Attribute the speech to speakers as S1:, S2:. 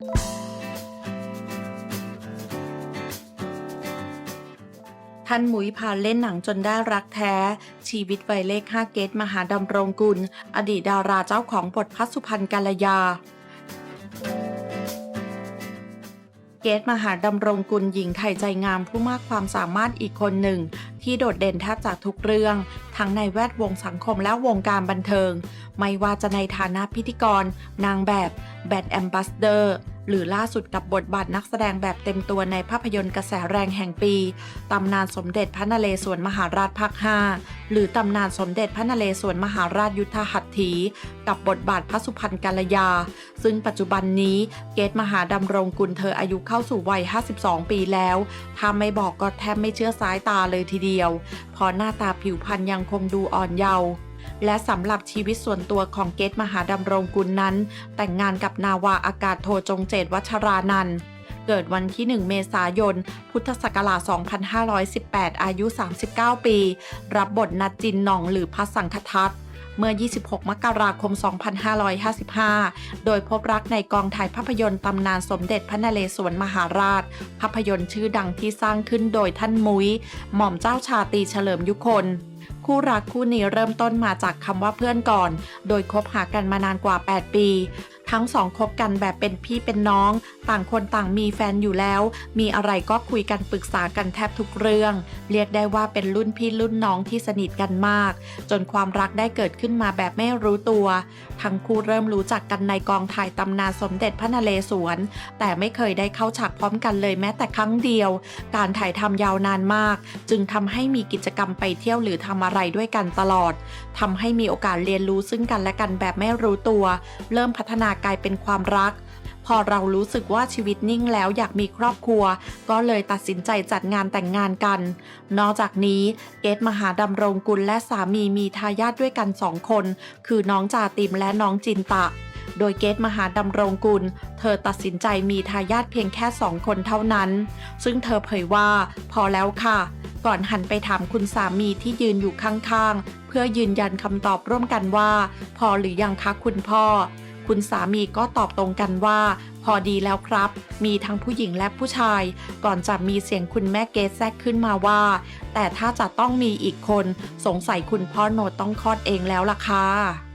S1: ท่านมุ้ยพาเล่นหนังจนได้รักแท้ ชีวิตวัยเลข5เกตมหาดำรงกุล อดีตดาราเจ้าของบทพัสสุพรรณกาลยา เกตมหาดำรงกุลหญิงไทยใจงามผู้มากความสามารถอีกคนหนึ่ง ที่โดดเด่นแทบจากทุกเรื่อง ทั้งในแวดวงสังคมและวงการบันเทิง ไม่ว่าจะในฐานะพิธีกร นางแบบ แบดแอมบ s สเดอร์ หรือล่าสุดกับบทบาทนักแสดงแบบเต็มตัวในภาพยนตร์กระแสแรงแห่งปี ตำนานสมเด็จพระนเรศวรมหาราชภาค 5 หรือตำนานสมเด็จพระนเรศวรมหาราชยุทธหัตถี กับบทบาทพระสุพรรณกาลยา ซึ่งปัจจุบันนี้เกตมหาดำรงกุลเธออายุเข้าสู่วัย 52 ปีแล้วถ้าไม่บอกก็แทบไม่เชื่อสายตาเลยทีเดียวเพราะหน้าตาผิวพรรณยังคงดูอ่อนเยาว์ และสำหรับชีวิตส่วนตัวของเกตมหาดำรงกุลนั้น แต่งงานกับนาวาอากาศโทจงเจตวัชรานันท์เกิดวันที่ 1 เมษายน พุทธศักราช 2518 อายุ 39 ปี รับบทนัดจินหน่องหรือพัสสังคทัตเมื่อ 26 มกราคม 2555 โดยพบรักในกองถ่ายภาพยนตร์ตำนานสมเด็จพระนเรศวรมหาราช ภาพยนตร์ชื่อดังที่สร้างขึ้นโดยท่านมุ้ย หม่อมเจ้าชาตีเฉลิมยุคน คู่รักคู่นี้เริ่มต้นมาจากคำว่าเพื่อนก่อน โดยคบหากันมานานกว่า 8 ปี ทั้งสองคบกันแบบเป็นพี่เป็นน้อง ต่างคนต่างมีแฟนอยู่แล้ว มีอะไรก็คุยกันปรึกษากันแทบทุกเรื่อง เรียกได้ว่าเป็นรุ่นพี่รุ่นน้องที่สนิทกันมาก จนความรักได้เกิดขึ้นมาแบบไม่รู้ตัว ทั้งคู่เริ่มรู้จักกันในกองถ่ายตำนานสมเด็จพระนเรศวร แต่ไม่เคยได้เข้าฉากพร้อมกันเลยแม้แต่ครั้งเดียว การถ่ายทำยาวนานมาก จึงทำให้มีกิจกรรมไปเที่ยวหรือทำอะไรด้วยกันตลอดทำให้มีโอกาสเรียนรู้ซึ่งกันและกันแบบไม่รู้ตัว เริ่มพัฒนากลายเป็นความรัก พอเรารู้สึกว่าชีวิตนิ่งแล้วอยากมีครอบครัว ก็เลยตัดสินใจจัดงานแต่งงานกัน นอกจากนี้เกตมหาดำรงกุลและสามีมีทายาทด้วยกันสองคน คือน้องจาติมและน้องจินตะโดยเกตมหาดำรงกุล เธอตัดสินใจมีทายาทเพียงแค่สองคนเท่านั้น ซึ่งเธอเผยว่า พอแล้วค่ะ ก่อนหันไปถามคุณสามีที่ยืนอยู่ข้างๆ เพื่อยืนยันคำตอบร่วมกันว่า พอหรือยังคะคุณพ่อ คุณสามีก็ตอบตรงกันว่า พอดีแล้วครับ มีทั้งผู้หญิงและผู้ชาย ก่อนจะมีเสียงคุณแม่เกสแทรกขึ้นมาว่า แต่ถ้าจะต้องมีอีกคน สงสัยคุณพ่อโนตต้องคลอดเองแล้วล่ะค่ะ